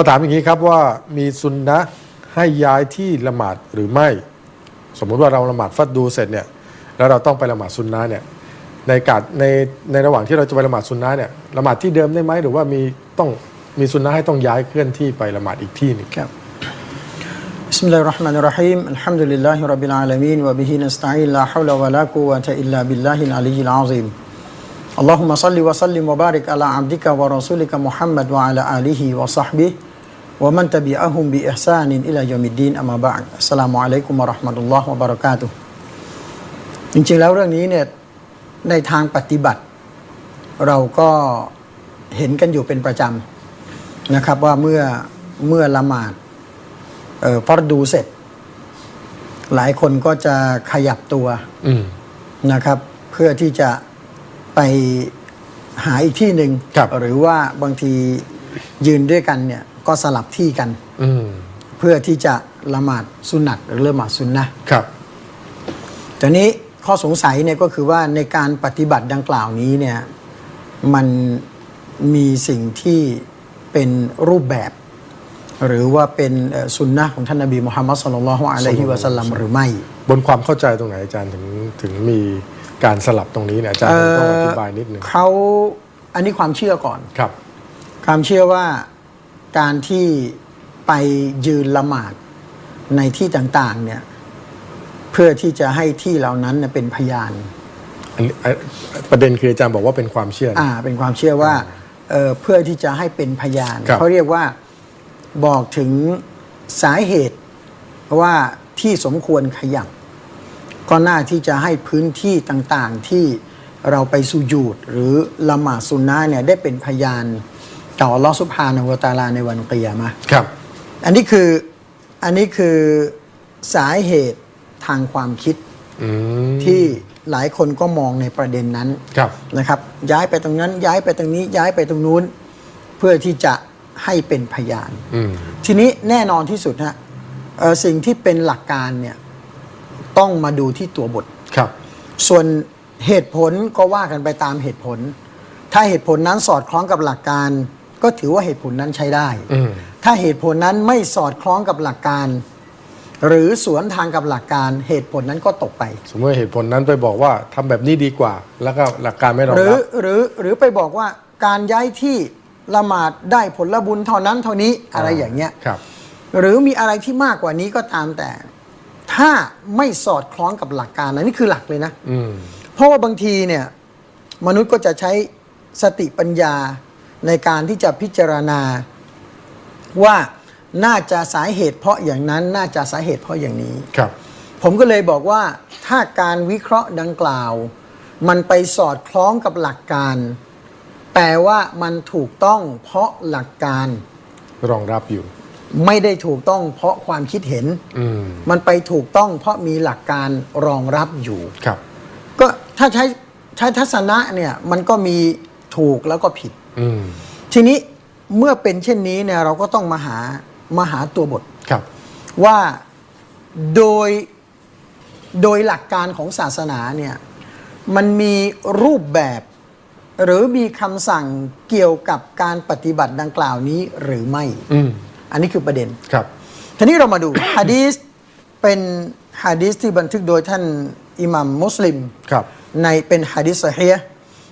เขาถามอย่างนี้ครับว่ามีซุนนะให้ย้ายที่ละหมาดหรือไม่ สมมุติว่าเราละหมาดฟัดดูเสร็จเนี่ยแล้วเราต้องไปละหมาดซุนนะเนี่ยในการในในระหว่างที่เราจะไปละหมาดซุนนะเนี่ยละหมาดที่เดิมได้ไหมหรือว่ามีต้องมีซุนนะให้ต้องย้ายเคลื่อนที่ไปละหมาดอีกที่หนึ่งครับ بسم الله الرحمن الرحيم الحمد لله رب العالمين وبه نستعين لا حول ولا قوة إلا بالله العلي العظيم اللهم صل وسلم وبارك على عبدك ورسولك محمد وعلى آله وصحبه ومن تبعهم بإحسان إلى يوم الدين أما بعد السلام عليكم ورحمة الله وبركاته จริงๆแล้วเรื่องนี้เนี่ยในทางปฏิบัติ เราก็เห็นกันอยู่เป็นประจำนะครับว่าเมื่อเมื่อละหมาด เอ่อพอดูเสร็จ หลายคนก็จะขยับตัว อืม นะครับ เพื่อที่จะไปหาอีกที่หนึ่ง ครับ หรือว่าบางทียืนด้วยกันเนี่ย ก็สลับที่กัน อืมเพื่อที่จะละหมาดสุนัตหรือละหมาดสุนนะห์ครับแต่นี้ข้อสงสัยเนี่ยก็คือว่าในการปฏิบัติดังกล่าวนี้เนี่ยมันมีสิ่งที่เป็นรูปแบบ หรือว่าเป็นเอ่อสุนนะห์ของท่านนบีมุฮัมมัดสุลลัลลอฮุอะลัยฮิวะสัลลัมหรือไม่ บนความเข้าใจตรงไหนอาจารย์ถึงถึงมีการสลับตรงนี้เนี่ยอาจารย์คงต้องอธิบายนิดนึงเขาอันนี้ความเชื่อก่อน ครับ ความเชื่อว่า การที่ไปยืนละหมาดในที่ต่างๆเนี่ยเพื่อที่จะให้ที่เหล่านั้นเนยเป็นพยานอันนี้อะประเด็นคืออาจารย์บอกว่าเป็นความเชื่อนะอ่าเป็นความเชื่อว่าเอ่อเพื่อที่จะให้เป็นพยานครับเขาเรียกว่าบอกถึงสาเหตุว่าที่สมควรขยับก็น่าที่จะให้พื้นที่ต่างๆที่เราไปสุญูดหรือละหมาดสุนนะห์เนี่ยได้เป็นพยาน ต่ออัลลอฮฺสุบฮานะฮูวะตะอาลาในวันเกียรมะห์ครับ อันนี้คืออันนี้คือสาเหตุทางความคิดอืมที่หลายคนก็มองในประเด็นนั้นครับนะครับ ย้ายไปตรงนั้นย้ายไปตรงนี้ย้ายไปตรงนู้น เพื่อที่จะให้เป็นพยานอืมทีนี้แน่นอนที่สุดฮะเอ่อสิ่งที่เป็นหลักการเนี่ยต้องมาดูที่ตัวบทครับ ส่วนเหตุผลก็ว่ากันไปตามเหตุผล ถ้าเหตุผลนั้นสอดคล้องกับหลักการ ก็ถือว่าเหตุผลนั้นใช้ได้อืมถ้าเหตุผลนั้นไม่สอดคล้องกับหลักการ หรือสวนทางกับหลักการเหตุผลนั้นก็ตกไป สมมติว่าเหตุผลนั้นไปบอกว่าทำแบบนี้ดีกว่า แล้วก็หลักการไม่รองหรือรับหรือหรือไปบอกว่าการย้ายที่ละหมาดได้ผลบุญเท่านั้นเท่านี้อะไรอย่างเงี้ยครับ หรือมีอะไรที่มากกว่านี้ก็ตามแต่ ถ้าไม่สอดคล้องกับหลักการนะนี่คือหลักเลยนะอืมเพราะว่าบางทีเนี่ย มนุษย์ก็จะใช้สติปัญญา ในการที่จะพิจารณาว่าน่าจะสาเหตุเพราะอย่างนั้นน่าจะสาเหตุเพราะอย่างนี้ ครับ ผมก็เลยบอกว่าถ้าการวิเคราะห์ดังกล่าว มันไปสอดคล้องกับหลักการ แปลว่ามันถูกต้องเพราะหลักการ รองรับอยู่ ไม่ได้ถูกต้องเพราะความคิดเห็น อืมมันไปถูกต้องเพราะมีหลักการรองรับอยู่ ครับ ก็ถ้าใช้ใช้ทัศนะเนี่ยมันก็มีถูกแล้วก็ผิดอืม ทีนี้เมื่อเป็นเช่นนี้เนี่ยเราก็ต้องมาหามาหาตัวบทครับว่าโดยโดยหลักการของศาสนาเนี่ยมันมีรูปแบบ หรือมีคำสั่งเกี่ยวกับการปฏิบัติดังกล่าวนี้หรือไม่อืมอันนี้คือประเด็นครับ ทีนี้เรามาดู ฮะดีสเป็นฮะดีสที่บันทึกโดยท่านอิหมัมมุสลิมครับ ในเป็นฮะดิษซะฮีห์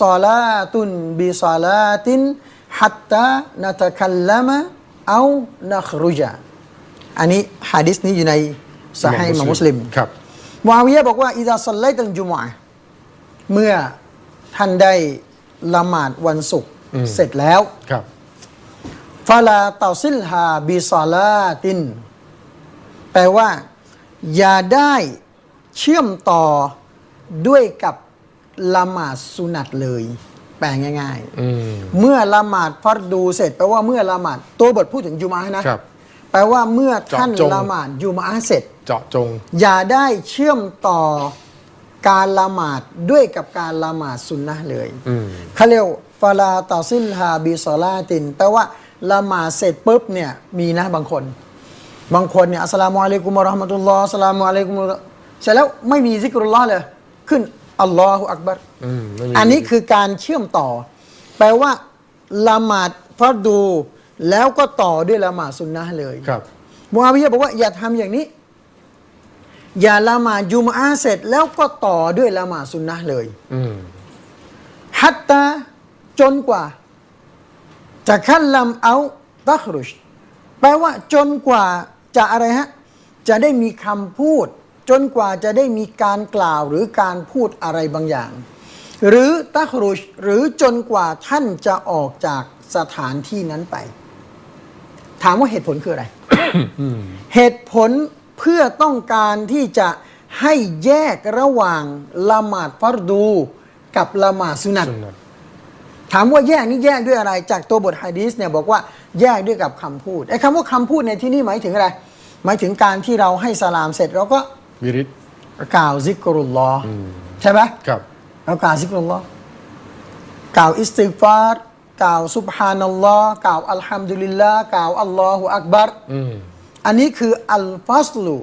ซอลาตุนบิซอลาตินฮัตตานัตคัลลามะเอานักรุจาอันนี้ฮะดิษนี้อยู่ในสหายมมุสลิมครับวาวิยะบอกว่าอิดาสลไลตันจุมอะเมื่อท่านได้ละหมาดวันศุกร์เสร็จแล้วครับฟาลาเตาซิลฮาบิซาลาติน แปลว่า อย่าได้เชื่อมต่อด้วยกับ ละหมาดสุนัตเลย แปลง่ายอืม ๆ เมื่อละหมาดฟัรดูเสร็จแปลว่าเมื่อละหมาดตัวบทพูดถึงจุมาอะห์นะ ครับแปลว่าเมื่อท่านเจาะจง ละหมาดจุมาอะห์เสร็จ เจาะจง อย่าได้เชื่อมต่อการละหมาดด้วยกับการละหมาดสุนนะห์เลยอืม เขาเรียกฟาลาตาซิลฮาบิซอลาตินแปลว่าละหมาดเสร็จปุ๊บเนี่ยมีนะบางคน บางคนเนี่ยอัสสลามุอะลัยกุมวะเราะห์มะตุลลอฮ์อัสสลามุอะลัยกุมวะเราะห์เสร็จแล้วไม่มีซิกรุลลอฮ์เลย ขึ้น อัลลอฮฺอักบัรอืมไม่มีอันนี้คือการเชื่อมต่อ แปลว่าละหมาดฟัรดู แล้วก็ต่อด้วยละหมาดสุนนะห์เลยครับมูอาวิยะห์บอกว่าอย่าทำอย่างนี้ อย่าละหมาดยุมอาเสร็จ แล้วก็ต่อด้วยละหมาดสุนนะห์เลยอืมฮัตตาจนกว่าจะคัลลัมเอาตัครุชแปลว่าจนกว่าจะอะไรฮะ จะได้มีคำพูด จนกว่าจะได้มีการกล่าวหรือการพูดอะไรบางอย่าง หรือตัครุชหรือจนกว่าท่านจะออกจากสถานที่นั้นไป ถามว่าเหตุผลคืออะไร เหตุผลเพื่อต้องการที่จะให้แยกระหว่างละหมาดฟัรดู กับละหมาดสุนัตสุนนะถามว่าแยกนี่แยกด้วยอะไร จากตัวบทฮะดีสเนี่ยบอกว่าแยกด้วยกับคำพูดไอ้คำว่าคำพูดในที่นี้หมายถึงอะไร หมายถึงการที่เราให้สลามเสร็จเราก็ วิริตกล่าวซิกรุลลอฮ์ใช่ไหมครับเรากล่าวซิกรุลลอฮ์กล่าวอิสติกฟาร์กล่าวซุบฮานัลลอฮ์กล่าวอัลฮัมดุลิลลาห์กล่าวอัลลอฮฺอักบัรอืมอันนี้คืออัลฟัสลู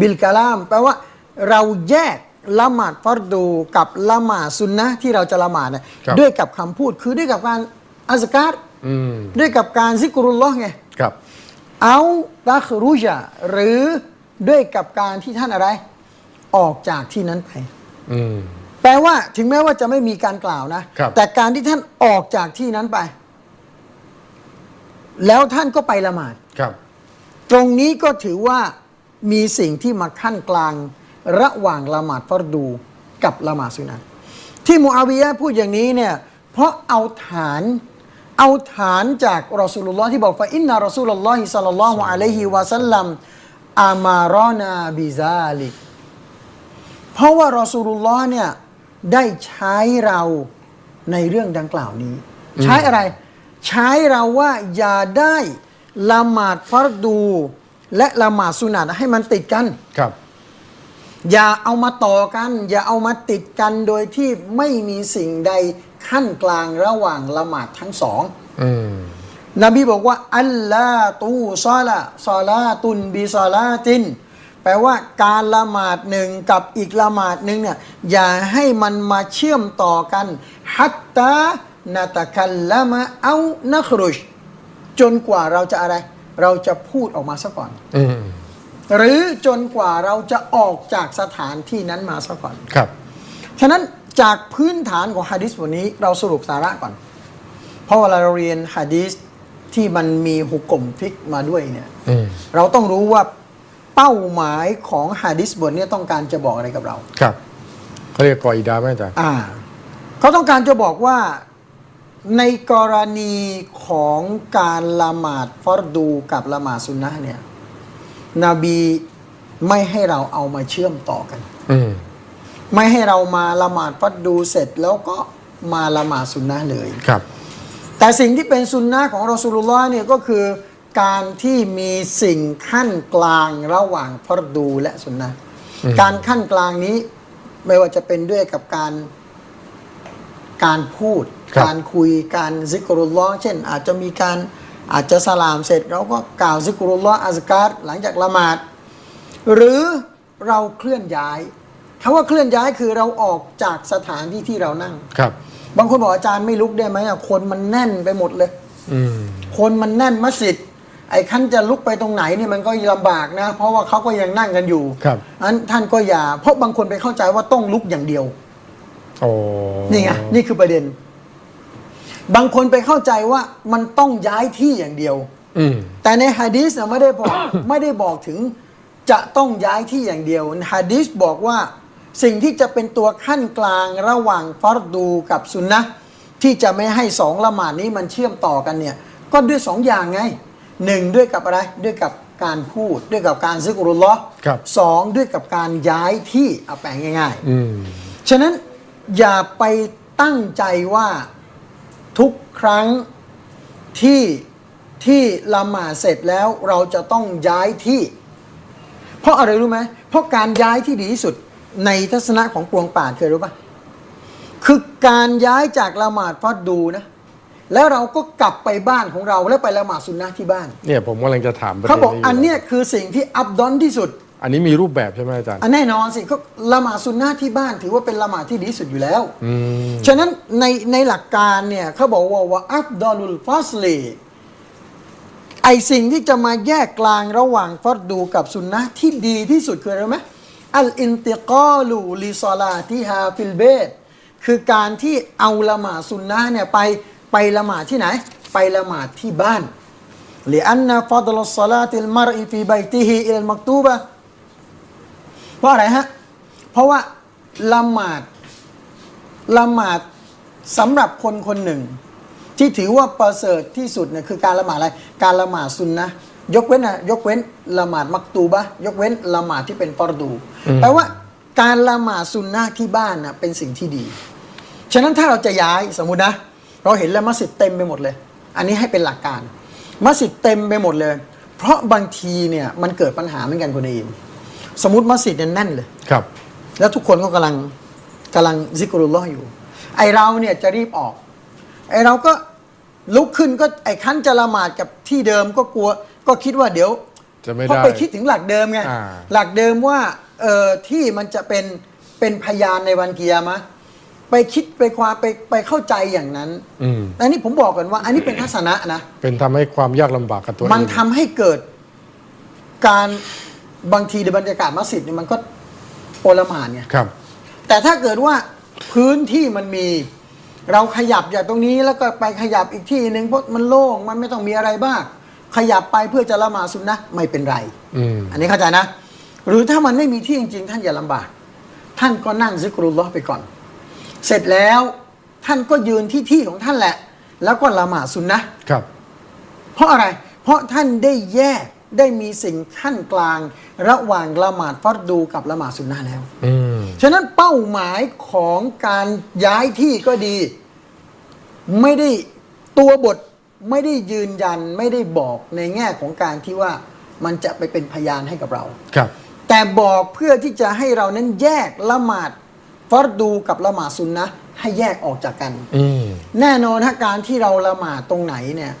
บิลกะลาม แปลว่าเราแยกละหมาดฟัรดูกับละหมาดซุนนะห์ที่เราจะละหมาดเนี่ยครับด้วยกับคำพูดคือด้วยกับการอัสการอืมด้วยกับการซิกรุลลอฮ์ไงครับเอาตัครุจาหรือ ด้วยกับการที่ท่านอะไร ออกจากที่นั้นไป อืม แปลว่าถึงแม้ว่าจะไม่มีการกล่าวนะ ครับ แต่การที่ท่านออกจากที่นั้นไป แล้วท่านก็ไปละหมาด ครับ ตรงนี้ก็ถือว่ามีสิ่งที่มาขั้นกลางระหว่างละหมาดฟัรดูกับละหมาดสุนัตที่มูอาวิยะห์พูดอย่างนี้เนี่ย เพราะเอาฐานเอาฐานจากรอสูลุลลอฮ์ที่บอกว่าอินนารอสูลุลลอฮิสัลลัลลอฮุอะลัยฮิวะสัลลัม อามารอนาบิซาลิกเพราะว่ารอสูลุลลอฮ์เนี่ยได้ใช้เราในเรื่องดังกล่าวนี้ ใช้อะไร ใช้เราว่าอย่าได้ละหมาดฟัรดู และละหมาดสุนัตให้มันติดกันครับ อย่าเอามาต่อกัน อย่าเอามาติดกันโดยที่ไม่มีสิ่งใดขั้นกลางระหว่างละหมาดทั้งสอง อืม นบีบอกว่า อัลลาตูซอละซอลาตุนบีซอลาติน แปลว่าการละหมาดหนึ่งกับอีกละหมาดหนึ่งเนี่ยอย่าให้มันมาเชื่อมต่อกันฮัตตานาตะคัลละมะเอานัครุชจนกว่าเราจะอะไร เราจะพูดออกมาซะก่อนอืมหรือจนกว่าเราจะออกจากสถานที่นั้นมาซะก่อนครับ ฉะนั้นจากพื้นฐานของฮะดิษบทนี้เราสรุปสาระก่อน เพราะเวลาเราเรียนฮะดิษ ที่มันมีหุกกลมฟิกมาด้วยเนี่ยอืมเราต้องรู้ว่าเป้าหมายของฮะดิษบทเนี้ต้องการจะบอกอะไรกับเรา ครับเขาเรียกกออิดาไหมอาจารย์อ่าเขาต้องการจะบอกว่าในกรณีของการละหมาดฟัรดูกับละหมาดสุนนะห์เนี่ย นบีไม่ให้เราเอามาเชื่อมต่อกัน อืมไม่ให้เรามาละหมาดฟัดดูเสร็จแล้วก็มาละหมาดสุนนะห์เลยครับ แต่สิ่งที่เป็นสุนนะห์ของรอสูลุลลอฮ์เนี่ยก็คือการที่มีสิ่งขั้นกลางระหว่างฟัดดูและสุนนะห์การขั้นกลางนี้ไม่ว่าจะเป็นด้วยกับการการพูดครับการคุยการซิกรุลลอฮ์เช่น อาจจะมีการอาจจะสลามเสร็จเราก็กล่าวซิกรุลลอฮ์อัสการหลังจากละหมาด หรือเราเคลื่อนย้ายคำว่าเคลื่อนย้ายคือเราออกจากสถานที่ที่เรานั่งครับ บางคนบอกอาจารย์ไม่ลุกได้ไหมอะคนมันแน่นไปหมดเลยอืมคนมันแน่นมัสยิดไอ้ขั้นจะลุกไปตรงไหนนี่มันก็ลำบากนะ เพราะว่าเขาก็ยังนั่งกันอยู่ครับอันท่านก็อย่า เพราะบางคนไปเข้าใจว่าต้องลุกอย่างเดียวโอ้นี่ไงนี่คือประเด็น บางคนไปเข้าใจว่ามันต้องย้ายที่อย่างเดียวอืมแต่ในฮะดีสนะไม่ได้บอกไม่ได้บอกถึงจะต้องย้ายที่อย่างเดียวฮะดีสบอกว่า สิ่งที่จะเป็นตัวขั้นกลางระหว่างฟัรดูกับสุนนะห์ที่จะไม่ให้สองละหมาดนี้มันเชื่อมต่อกันเนี่ยก็ด้วยสองอย่างไงหนึ่งด้วยกับอะไรด้วยกับการพูดด้วยกับการซิกรุลลอฮ์ครับสองด้วยกับการย้ายที่เอาแปลงง่ายๆ อืมฉะนั้นอย่าไปตั้งใจว่าทุกครั้งที่ที่ละหมาดเสร็จแล้วเราจะต้องย้ายที่ เพราะอะไรรู้ไหมเพราะการย้ายที่ดีที่สุด ในทัศนะของปวงป่าเคยรู้ปะคือการย้ายจากละหมาดฟัดดูนะ แล้วเราก็กลับไปบ้านของเราแล้วไปละหมาดสุนนะที่บ้านเนี่ยผมกำลังจะถามประเขาเด็นบอกนี้อันยู่เนี้ยคือสิ่งที่อับดอนที่สุด อันนี้มีรูปแบบใช่ไหมอาจารย์อันแน่นอนสิก็ละหมาดสุนนะที่บ้าน ถือว่าเป็นละหมาดที่ดีที่สุดอยู่แล้ว อืมฉะนั้นในในหลักการเนี่ยเขาบอกว่าว่าอัฟดอลุลฟัสลีไอสิ่งที่จะมาแยกกลางระหว่างฟัดดูกับสุนนะที่ดีที่สุดคืออะไรรู้ไหม อัลอินติกอลูลิซอลาที่ฮาฟิลเบตคือการที่เอาละหมาดสุนนะเนี่ยไปไปละหมาดที่ไหน ไปละหมาดที่บ้านลิอันนะฟัดลสลาติลมารอีฟีไบติฮีอิลมักตูบะเพราะอะไรฮะ เพราะว่าละหมาดละหมาดสำหรับคนคนหนึ่ง ที่ถือว่าประเสริฐที่สุดเนี่ยคือการละหมาดอะไร การละหมาดซุนนะ ยกเว้นนะยกเว้นละหมาดมักตูบะห์ยกเว้นละหมาดที่เป็นฟอรดูแปลว่าการละหมาดซุนนะห์ที่บ้านนะเป็นสิ่งที่ดี ฉะนั้นถ้าเราจะย้ายสมมุตินะ เราเห็นแล้วมัสยิดเต็มไปหมดเลย อันนี้ให้เป็นหลักการ มัสยิดเต็มไปหมดเลย เพราะบางทีเนี่ยมันเกิดปัญหาเหมือนกันคุณอิมสมมติมัสยิดเนี่ยแน่นเลยครับ แล้วทุกคนก็กำลังกำลังซิกรุลลอฮ์อยู่ ไอเราเนี่ยจะรีบออก ไอเราก็ลุกขึ้นก็ไอขั้นจะละหมาดกับที่เดิมก็กลัว ก็คิดว่าเดี๋ยวจะไม่เพราะได้ ไปคิดถึงหลักเดิมไงอ่า หลักเดิมว่าเออที่มันจะเป็นเป็นพยานในวันเกียร์มะไปคิดไปความไปไปเข้าใจอย่างนั้นอืมอันนี้ผมบอกกันว่า อันนี้เป็นทัศนะนะ เป็นทำให้ความยากลำบากกับตัวเองมันทำให้เกิดการบางทีในบรรยากาศมัสยิดเนี่ยมันก็โอลหมานไงครับ แต่ถ้าเกิดว่าพื้นที่มันมี เราขยับจากตรงนี้แล้วก็ไปขยับอีกที่หนึ่งเพราะมันโล่งมันไม่ต้องมีอะไรบ้าง ขยับไปเพื่อจะละหมาดซุนนะห์ไม่เป็นไรอืมอันนี้เข้าใจนะ หรือถ้ามันไม่มีที่จริงๆ ท่านอย่าลำบาก ท่านก็นั่งซิกรุลลอฮ์ไปก่อน เสร็จแล้วท่านก็ยืนที่ที่ของท่านแหละ แล้วก็ละหมาดซุนนะห์ครับ เพราะอะไร เพราะท่านได้แยกได้มีสิ่งขั้นกลาง ระหว่างละหมาดฟัรดูกับละหมาดซุนนะห์แล้ว อืม ฉะนั้นเป้าหมายของการย้ายที่ก็ดี ไม่ได้ตัวบท ไม่ได้ยืนยันไม่ได้บอกในแง่ของการที่ว่ามันจะไปเป็นพยานให้กับเรา ครับ แต่บอกเพื่อที่จะให้เรานั้นแยกละหมาดฟัรดูกับละหมาดซุนนะห์ให้แยกออกจากกัน อืม แน่นอนถ้าการที่เราละหมาดตรงไหนเนี่ย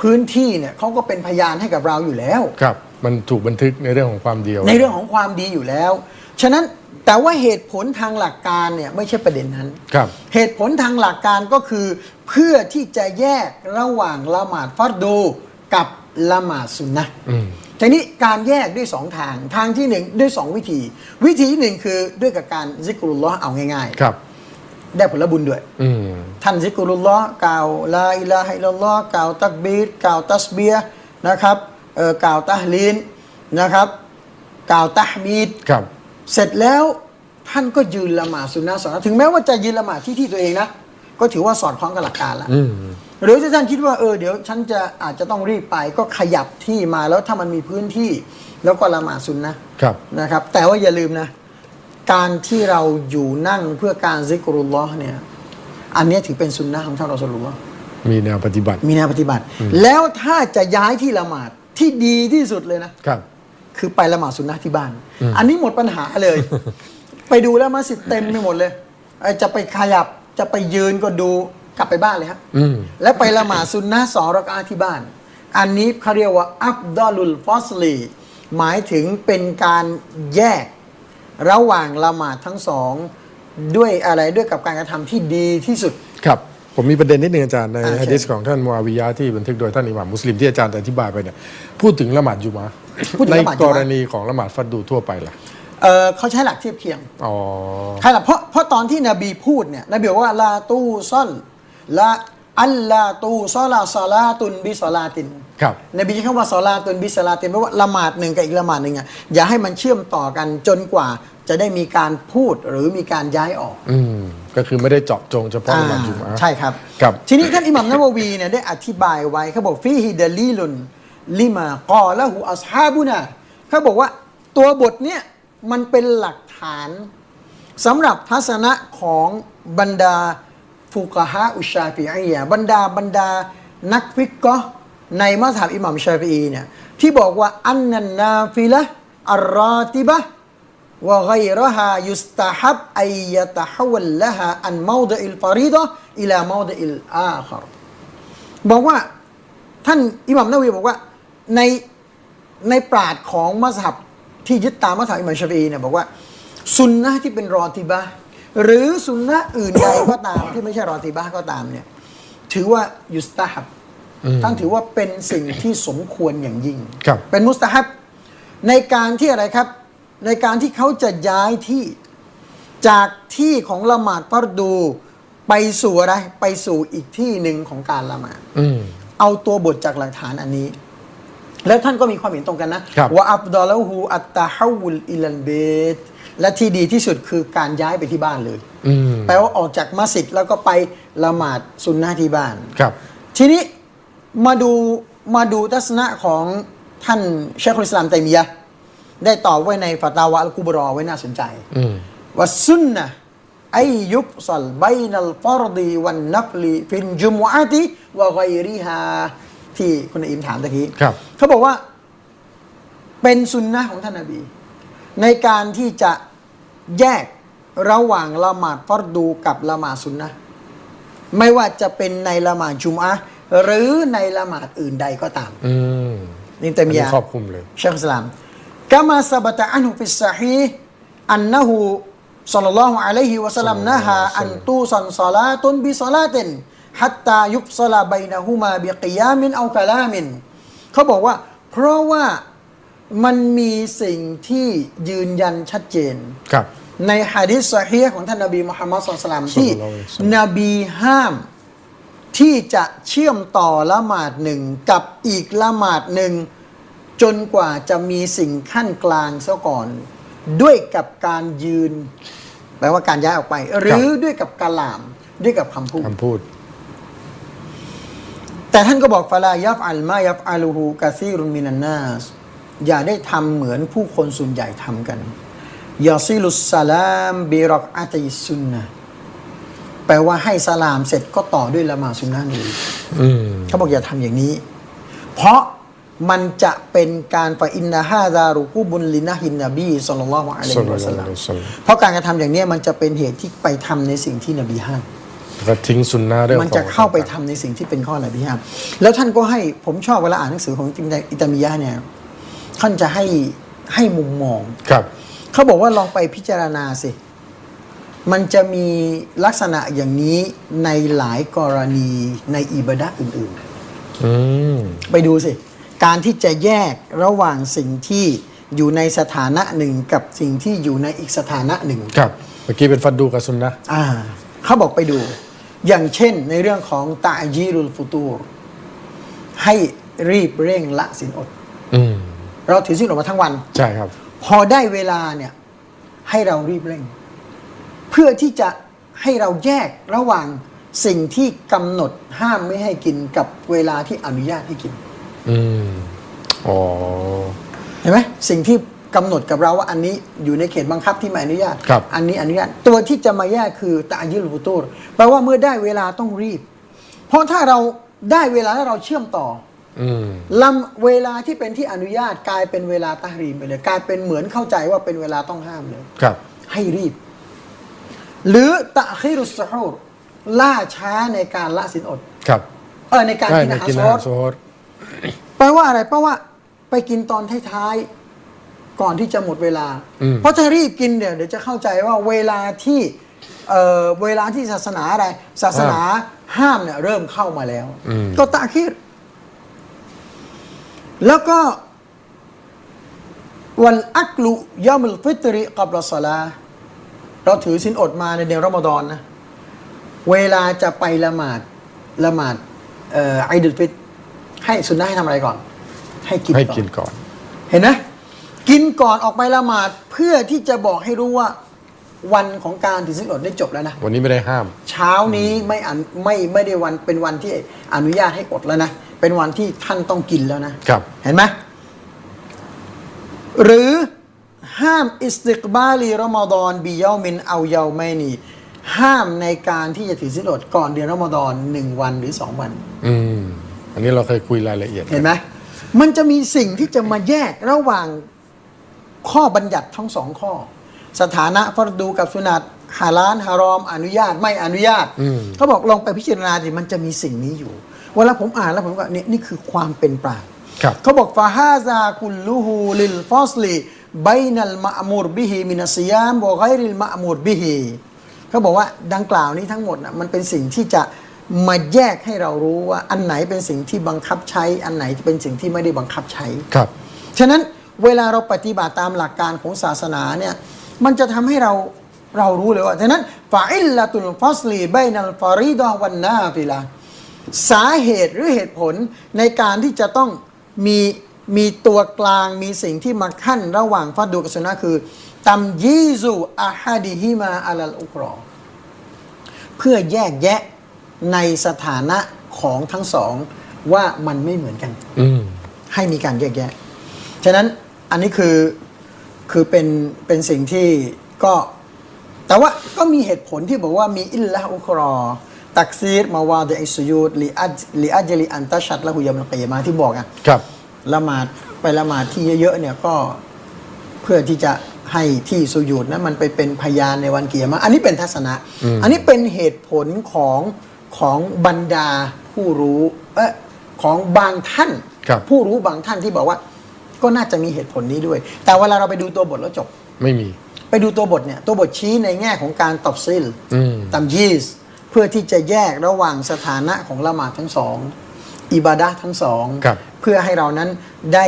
พื้นที่เนี่ยเขาก็เป็นพยานให้กับเราอยู่แล้ว ครับ มันถูกบันทึกในเรื่องของความเดียว ในเรื่องของความดีอยู่แล้ว ฉะนั้นแต่ว่าเหตุผลทางหลักการเนี่ยไม่ใช่ประเด็นนั้น ครับ เหตุผลทางหลักการก็คือ เพื่อที่จะแยกระหว่างละหมาดฟัรดูกับละหมาดซุนนะห์อืม ทีนี้การแยกด้วยสองทางทางที่หนึ่งด้วยสองวิธี วิธีหนึ่งคือด้วยกับการซิกรุลลอฮ์เอาง่ายครับ ๆ ได้ผลบุญด้วย อืม ท่านซิกรุลลอฮ์กล่าวลาอิลาฮะอิลลัลลอฮ์กล่าวตักบีรกล่าวตัสเบียห์นะครับเอ่อกล่าวตะฮลีนนะครับ กล่าวตะฮมีด ครับ เสร็จแล้วท่านก็ยืนละหมาดสุนนะสอนถึงแม้ว่าจะยืนละหมาดที่ที่ตัวเองนะ ก็ถือว่าสอดคล้องกับหลักการละอืมหรือถ้าท่านคิดว่าเออเดี๋ยวฉันจะอาจจะต้องรีบไปก็ขยับที่มาแล้วถ้ามันมีพื้นที่แล้วก็ละหมาดสุนนะครับนะครับ แต่ว่าอย่าลืมนะ การที่เราอยู่นั่งเพื่อการซิกรุลลอฮ์เนี่ย อันเนี้ยถือเป็นสุนนะของท่านรอสูลุลลอฮ์มีแนวปฏิบัติ มีแนวปฏิบัติ แล้วถ้าจะย้ายที่ละหมาดที่ดีที่สุดเลยนะครับ คือไปละหมาดสุนนะที่บ้าน อันนี้หมดปัญหาเลย ไปดูแล้วมัสยิดเต็มไปหมดเลยไอ้จะไปขยับจะไปยืนก็ดูกลับไปบ้านเลยครับอืม แล้วไปละหมาดซุนนะห์สองรักอาที่บ้าน อันนี้เขาเรียกว่าอัฟดอลุลฟอสลี หมายถึงเป็นการแยก ระหว่างละหมาดทั้งสอง ด้วยอะไรด้วยกับการกระทำที่ดีที่สุด ครับ ผมมีประเด็นนิดนึงอาจารย์ในอ่าฮะดิษของท่านมูอาวิยะห์ที่บันทึกโดยท่านอิหม่ามมุสลิมที่อาจารย์อธิบายไปเนี่ยพูดถึงละหมาดยุมะห์ พูดถึงในละหมาดกยุมะห์รณีของละหมาดฟัดดูทั่วไปล่ะเออเขาใช้หลักเทียบเคียงอ๋อใช่หรอเพราะเพราะตอนที่นบีพูดเนี่ยนบีบอกว่าลาตูซอลละอัลลาตูซอลาซอลาตุนบิซอลาติน ครับ นบีใช้คำว่าซอลาตุนบิสลาตินแปลว่าละหมาดหนึ่งกับอีกละหมาดหนึ่งอะอย่าให้มันเชื่อมต่อกันจนกว่าจะได้มีการพูดหรือมีการย้ายออกอืมก็คือไม่ได้เจาะจงเฉพาะละหมาดยุมะห์ ใช่ครับ ครับ ทีนี้ท่านอิหมัมนาววีเนี่ยได้อธิบายไว้เขาบอกฟีฮิดะลีลุน ลิมากอละหูอัสฮาบุนาเขาบอกว่าตัวบทเนี้ยมันเป็นหลักฐานสำหรับทัศนะของบรรดาฟุกฮะอุชาฟิอียะบรรดาบรรดานักฟิกก็ในมัสฮิมอิหมัมชาฟีเนี่ยที่บอกว่าอันนันนาฟิละอัลรอติบะวะไกรฮายุสตาฮับไอยะตะฮวัลละฮะอันมาดอิลฟาริดะอิลามาดอิลอาครบอกว่าท่านอิหมัมนาวีบอกว่า ในในปราดของมัสฮับที่ยึดตามมัสฮับอิหมัมชาฟีอีเนี่ยบอกว่าสุนนะที่เป็นรอติบะห์หรือสุนนะอื่นใดก็ตามที่ไม่ใช่รอติบะห์ก็ตามเนี่ยถือว่ายุสตาฮับท่านถือว่าเป็นสิ่งที่สมควรอย่างยิ่งครับเป็นมุสตาฮับในการที่อะไรครับ ในการที่เขาจะย้ายที่จากที่ของละหมาดฟัรดูไปสู่อะไร ไปสู่อีกที่หนึ่งของการละหมาดอืมเอาตัวบทจากหลักฐานอันนี้ แล้วท่านก็มีความเห็นตรงกันนะครับว่าอับดอลฮูอัตตาฮาวุลอิลันเบตและที่ดีที่สุดคือการย้ายไปที่บ้านเลยอืมแปลว่าออกจากมัสยิดแล้วก็ไปละหมาดซุนนะห์ที่บ้านครับ ทีนี้มาดูมาดูทัศนะของท่านเชคอุลอิสลามไตมียะห์ได้ตอบไว้ในฟาตาวะอัลกุบรอไว้น่าสนใจอืมว่าซุนนะไอยุบซัลบัยนัลฟารดีวันนักลีฟินจุมอะติวะไกริฮา ที่คุณอิมถามตะกี้ครับ เขาบอกว่า เป็นสุนนะของท่านนบี ในการที่จะแยกระหว่างละหมาดฟัรดูกับละหมาดสุนนะห์ไม่ว่าจะเป็นในละหมาดจุมอะห์หรือในละหมาดอื่นใดก็ตามอืมนี่แต่อันมีนี้ยาครอบคลุมเลยเชคอิสลามกามาสบัตอันฮุฟิสซะฮีอันนะฮูศ็อลลัลลอฮุอะลัยฮิวะซัลลัมนะฮาอันตูซันศอลาตุนบิศอลาติน ฮัตตายุฟซะลาบัยนะฮูมาบิกิยามินเอากะลามินเขาบอกว่า เพราะว่ามันมีสิ่งที่ยืนยันชัดเจนครับ ในฮะดิษซอฮีฮ์ของท่านนบีมุฮัมมัดสุลลัลลอฮุอะลัยฮิวะซัลลัมที่ศ็อลลัลลอฮุอะลัยฮิวะซัลลัมนบีห้ามที่จะเชื่อมต่อละหมาดหนึ่งกับอีกละหมาดหนึ่ง จนกว่าจะมีสิ่งขั้นกลางซะก่อน ด้วยกับการยืน แปลว่าการย้ายออกไป หรือด้วยกับการลามด้วยกับคำพูดคำพูด แต่ท่านก็บอกฟาลายัฟอัลมายัฟอัลูฮูกาซีรุนมินันนาสอย่าได้ทำเหมือนผู้คนส่วนใหญ่ทำกันยาซิลุสสลามบิรอกอาติซุนนะแปลว่าให้สลามเสร็จก็ต่อด้วยละหมาดซุนนะห์เลยอืมเขาบอกอย่าทำอย่างนี้ เพราะมันจะเป็นการฟาอินนาฮาดารุกุบุนลินะฮินนบีสุลลัลลอฮุอะลัยสุลฮิลัวะลสัลลอลัฮุมอะลัยฮิวะซัลลัมเพราะการกระทำอย่างนี้มันจะเป็นเหตุที่ไปทำในสิ่งที่นบีห้ามแล้ว ก็ทิ้งซุนนะเรื่องมันจะของเข้าไปทำในสิ่งที่เป็นข้อนบีห้ามแล้วท่านก็ให้ผมชอบเวลาอ่านหนังสือของอิตามียะห์เนี่ยท่านจะให้ให้มุมมองครับเขาบอกว่าลองไปพิจารณาสิ มันจะมีลักษณะอย่างนี้ในหลายกรณีในอิบาดะห์อื่นๆอืมไปดูสิ การที่จะแยกระหว่างสิ่งที่อยู่ในสถานะหนึ่งกับสิ่งที่อยู่ในอีกสถานะหนึ่ง ครับ เมื่อกี้เป็นฟัดดูกับซุนนะอ่า เขาบอกไปดู อย่างเช่นในเรื่องของตาจีรุลฟุตูรให้รีบเร่งละสินอด อืมเราถือสินอดมาทั้งวัน ใช่ครับ พอได้เวลาเนี่ยให้เรารีบเร่ง เพื่อที่จะให้เราแยกระหว่างสิ่งที่กำหนดห้ามไม่ให้กินกับเวลาที่อนุญาตให้กิน อืมอ๋อ เห็นไหมสิ่งที่ กำหนดกับเราว่าอันนี้อยู่ในเขตบังคับที่ไม่อนุญาต ครับอันนี้อนุญาต ตัวที่จะมาแยกคือตายิลฟุตูรแปลว่าเมื่อได้เวลาต้องรีบ เพราะถ้าเราได้เวลาแล้วเราเชื่อมต่ออืมลำเวลาที่เป็นที่อนุญาตกลายเป็นเวลาตารีมไปเลยกลายเป็นเหมือนเข้าใจว่าเป็นเวลาต้องห้ามเลยครับ ให้รีบ หรือตะคิรุสซะฮูรล่าช้าในการละสินอด ครับเออในการใช่กินในอาหารกินโซอาหารดโซฮดแปลว่าอะไรแปลว่าไปกินตอนท้ายๆ ก่อนที่จะหมดเวลาอืมเพราะถ้ารีบกินเดี๋ยวเดี๋ยวจะเข้าใจว่าเวลาที่เอ่อเวลาที่ศาสนาอะไร ศาสนาห้ามเนี่ยเริ่มเข้ามาแล้วอืมก็ตาคิดแล้วก็วันอักลุยามุลฟิตริกับรอสลาเราถือสินอดมาในเดือนรอมฎอนนะ เวลาจะไปละหมาดละหมาดเอ่อไอดุลฟิตรให้สุนนะให้ทำอะไรก่อน ให้กินให้ก่อนกินก่อน เห็นไหม กินก่อนออกไปละหมาดเพื่อที่จะบอกให้รู้ว่า วันของการถือสินอดได้จบแล้วนะ วันนี้ไม่ได้ห้าม เช้านี้ไม่อันไม่ไม่ได้วันเป็นวันที่อนุญาตให้อดแล้วนะ เป็นวันที่ท่านต้องกินแล้วนะครับ เห็นไหมหรือห้ามอิสติกบาลีรอมฎอนบิเยามินเอาเยาไม่นีห้ามในการที่จะถือศีลอดก่อนเดือนรอมฎอนหนึ่งวันหรือสองวัน อืม อันนี้เราเคยคุยรายละเอียด เห็นไหมมันจะมีสิ่งที่จะมาแยกระหว่าง ข้อบัญญัติทั้งสองข้อ สถานะฟรดูกับสุนัตฮาลานฮารอม อนุญาตไม่อนุญาตอืมเขาบอกลองไปพิจารณาดิมันจะมีสิ่งนี้อยู่ เวลาผมอ่านแล้วผมก็เนี่ยนี่คือความเป็นปรางครับเขาบอกฟาฮาซากุลลูฮูลิลฟอสลีไบนัลมะมูรบิฮิมินัสยามบวไกริลมะมูรบิฮิเขาบอกว่าดังกล่าวนี้ทั้งหมดนะมันเป็นสิ่งที่จะมาแยกให้เรารู้ว่าอันไหนเป็นสิ่งที่บังคับใช้ อันไหนเป็นสิ่งที่ไม่ได้บังคับใช้ครับฉะนั้น เวลาเราปฏิบัติตามหลักการของศาสนาเนี่ยมันจะทำให้เราเรารู้เลยว่าฉะนั้นฟาอิลละตุลฟัสลีไบนัลฟาริดอวันนาฟิลาสาเหตุหรือเหตุผลในการที่จะต้องมีมีตัวกลางมีสิ่งที่มาขั้นระหว่างฟัดดูกับสุนนะคือตัมยีซูอาฮาดิฮิมาอัลลอุกรอเพื่อแยกแยะในสถานะของทั้งสองว่ามันไม่เหมือนกันอืมให้มีการแยกแยะ ฉะนั้น อันนี้คือคือเป็นเป็นสิ่งที่ก็ แต่ว่าก็มีเหตุผลที่บอกว่ามีอิลละอุครอตักซีรมาวาดอิสยูดลีอัจลีอัจลีอันตัชัดละหุยามลกียามาที่บอกอะครับละหมาดไปละหมาดที่เยอะๆเนี่ยก็เพื่อที่จะให้ที่สุญูดนั้นมันไปเป็นพยานในวันเกียรมาอันนี้เป็นทัศนะ อันนี้เป็นเหตุผลของของบรรดาผู้รู้เออของบางท่านครับผู้รู้บางท่านที่บอกว่า ก็น่าจะมีเหตุผลนี้ด้วย แต่เวลาเราไปดูตัวบทแล้วจบ ไม่มี ไปดูตัวบทเนี่ย ตัวบทชี้ในแง่ของการตอบซิลอืม ตัมยีสเพื่อที่จะแยกระหว่างสถานะของละหมาดทั้งสองอิบาดะห์ทั้งสอง ครับ เพื่อให้เรานั้นได้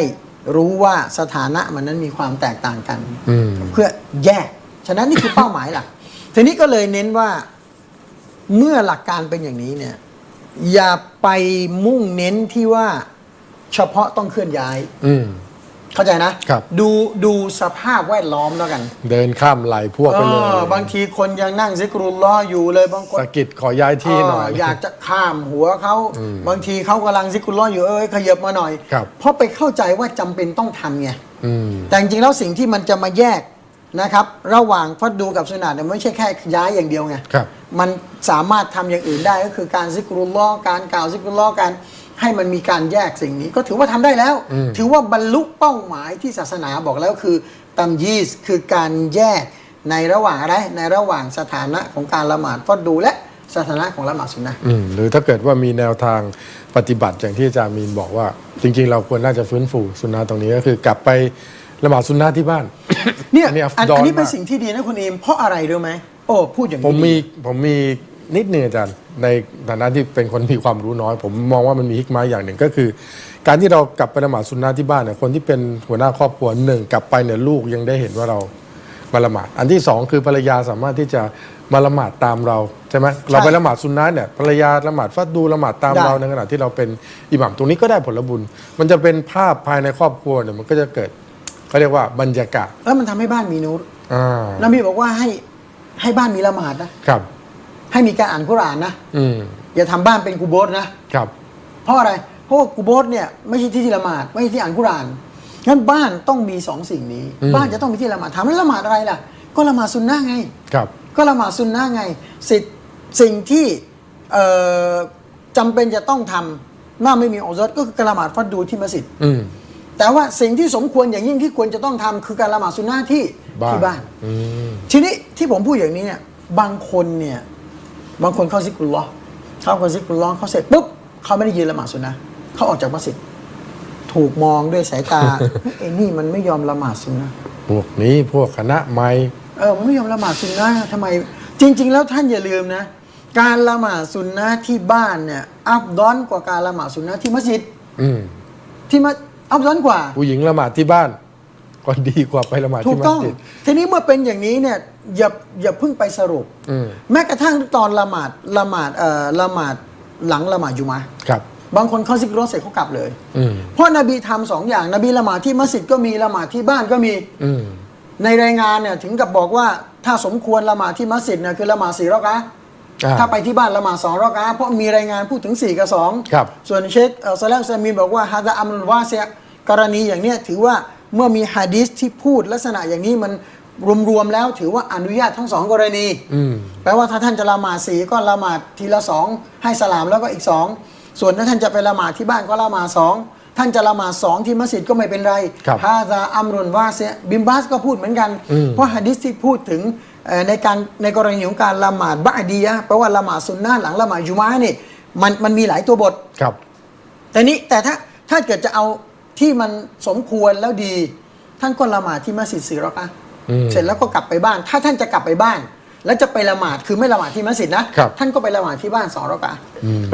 รู้ว่าสถานะมันนั้นมีความแตกต่างกัน อืม เพื่อแยก ฉะนั้นนี่คือ เป้าหมายหลัก ทีนี้ก็เลยเน้นว่าเมื่อหลักการเป็นอย่างนี้เนี่ย อย่าไปมุ่งเน้นที่ว่าเฉพาะต้องเคลื่อนย้าย อืม เข้าใจนะ ครับ ดูดูสภาพแวดล้อมแล้วกันเดินข้ามไหลพวกไปเลยออบางทีคนยังนั่งซิกรุลล้อฮ์อยู่เลยบางคน สะกิดขอย้ายที่หน่อย เอยากจะข้ามหัวเขาอืมบางทีเขากำลังซิกรุลล้อฮ์อยู่เอ้ยขยับมาหน่อย ครับ เพราะไปเข้าใจว่าจำเป็นต้องทำไงอืม แต่จริงๆแล้วสิ่งที่มันจะมาแยกนะครับ ระหว่างฟัดดูกับสุนัตเนี่ยไม่ใช่แค่ย้ายอย่างเดียวไงครับ มันสามารถทำอย่างอื่นได้ก็คือการซิกรุลล้อฮ์การกล่าวซิกรุลล้อฮ์การ ให้มันมีการแยกสิ่งนี้ก็ถือว่าทำได้แล้วอืมถือว่าบรรลุเป้าหมายที่ศาสนาบอกแล้วคือตัมยีสคือการแยกในระหว่างอะไรในระหว่างสถานะของการละหมาดฟัดดูและสถานะของละหมาดสุนนะอืมหรือถ้าเกิดว่ามีแนวทางปฏิบัติอย่างที่อาจารย์มีนบอกว่า จริง ๆ เราควรน่าจะฟื้นฟูสุนนะตรงนี้ก็คือกลับไปละหมาดสุนนะที่บ้านเนี่ยอันนี้อันอัฟดอลอันนี้เป็นมากสิ่งที่ดีนะคุณเอมเพราะอะไรรู้ไหมโอ้พูดอย่างนี้ผมมีดีผมมี นิดหนึ่งอาจารย์ในฐานะที่เป็นคนมีความรู้น้อย ผมมองว่ามันมีฮิกมาอย่างหนึ่งก็คือ การที่เรากลับไปละหมาดสุนนะที่บ้านเนี่ยคนที่เป็นหัวหน้าครอบครัวหนึ่งกลับไปเนี่ยลูกยังได้เห็นว่าเรามาละหมาดอันที่สองคือภรรยาสามารถที่จะมาละหมาดตามเราใช่ไหมเราไปละหมาดสุนนะเนี่ยภรรยาละหมาดฟัดดูละหมาดตามได้เราในขณะที่เราเป็นอิหมัมตรงนี้ก็ได้ผลบุญ มันจะเป็นภาพภายในครอบครัวเนี่ยมันก็จะเกิดเขาเรียกว่าบรรยากาศแล้วมันทำให้บ้านมีนูรอ่านบีบอกว่าให้ให้บ้านมีละหมาดนะครับ ให้มีการอ่านกุรอานนะอืมอย่าทำบ้านเป็นกูโบสนะครับ เพราะอะไร เพราะว่ากูโบสเนี่ยไม่ใช่ที่ที่ละหมาดไม่ใช่ที่อ่านกุรอานงั้นบ้านต้องมีสองสิ่งนี้ อืม บ้านจะต้องมีที่ละหมาดถามว่าละหมาดอะไรล่ะ ก็ละหมาดซุนนะห์ไง ครับ ก็ละหมาดซุนนะห์ไงสิทธิ์สิ่งที่เอ่อจำเป็นจะต้องทำน่าไม่มีอุซรก็คือการละหมาดฟัดดูที่มัสยิด อืม แต่ว่าสิ่งที่สมควรอย่างยิ่งที่ควรจะต้องทำคือการละหมาดซุนนะห์ที่ที่บ้าน อืม ทีนี้ที่ผมพูดอย่างนี้เนี่ยบางคนเนี่ย บางคนเข้าซิกรุลลอฮ์เข้าเข้าซิกรุลลอฮ์เขาเสร็จปุ๊บเขาไม่ได้ยืนละหมาดสุนนะห์เขาออกจากมัสยิดถูกมองด้วยสายตาเฮ้ยไอ้นี่มันไม่ยอมละหมาดสุนนะห์พวกนี้พวกคณะใหม่เออมันไม่ยอมละหมาดสุนนะห์ทำไม จริง ๆ แล้วท่านอย่าลืมนะ การละหมาดสุนนะห์ที่บ้านเนี่ย อัพดอนกว่าการละหมาดสุนนะห์ที่มัสยิดอืมที่มัสอัพดอนกว่า ผู้หญิงละหมาดที่บ้าน ก็ดีกว่าไปละหมาดถูที่กมัต้สอง ยิดทีนี้เมื่อเป็นอย่างนี้เนี่ยอย่าอย่าเพิ่งไปสรุป อืมแม้กระทั่งตอนละหมาดละหมาดเอ่อละหมาดหลังละหมาดยุมาครับ บางคนเข้าซิกรอเสร็จเขากลับเลย อืมเพราะนบีทำสองอย่าง นบีละหมาดที่มัสยิดก็มีละหมาดที่บ้านก็มี อืม ในรายงานเนี่ยถึงกับบอกว่าถ้าสมควรละหมาดที่มัสยิดเนี่ยคือละหมาดสี่รอกะห์อ่าถ้าไปที่บ้านละหมาดสองรอกะห์เพราะมีรายงานพูดถึงสี่กับสองครับส่วนเชคเอ่อซาลามซามีนบอกว่าฮาดะอัมรุลวาเซียกรณีอย่างเนี้ยถือว่า เมื่อมีฮะดิษที่พูดลักษณะอย่างนี้มันรวมๆแล้วถือว่าอนุญาตทั้งสองกรณีอืมแปลว่าถ้าท่านจะละหมาดสีก็ละหมาดทีละสองให้สลามแล้วก็อีกสองส่วนถ้าท่านจะไปละหมาดที่บ้านก็ละหมาดสองท่านจะละหมาดสองที่มัสยิดก็ไม่เป็นไรครับฮาซาอัมรุนวาเซยบิมบาสก็พูดเหมือนกันอืมเพราะฮะดิษที่พูดถึงเอ่อในการในกรณีของการละหมาดบะดียะห์แปลว่าละหมาดสุนนะห์หลังละหมาดจุมาอะห์นี่มันมันมีหลายตัวบทครับ แต่นี้แต่ถ้าถ้าเกิดจะเอา ที่มันสมควรแล้วดี ท่านก็ละหมาดที่มัสยิดสี่รอกะห์อืมเสร็จแล้วก็กลับไปบ้าน ถ้าท่านจะกลับไปบ้าน แล้วจะไปละหมาดคือไม่ละหมาดที่มัสยิดนะครับท่านก็ไปละหมาดที่บ้านสองรอกะห์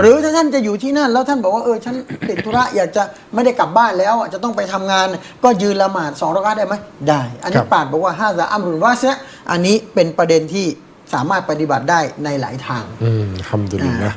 หรือถ้าท่านจะอยู่ที่นั่น แล้วท่านบอกว่าเออฉันติดธุระอยากจะไม่ได้กลับบ้านแล้วอะจะต้องไปทำงาน ก็ยืนละหมาดสองรอกะห์ได้ไหมได้ อันคนี้รับปราดบอกว่าห้าซาอัมรุนวาเซะอันนี้เป็นประเด็นที่สามารถปฏิบัติได้ในหลายทางอืมทำดุลิลละ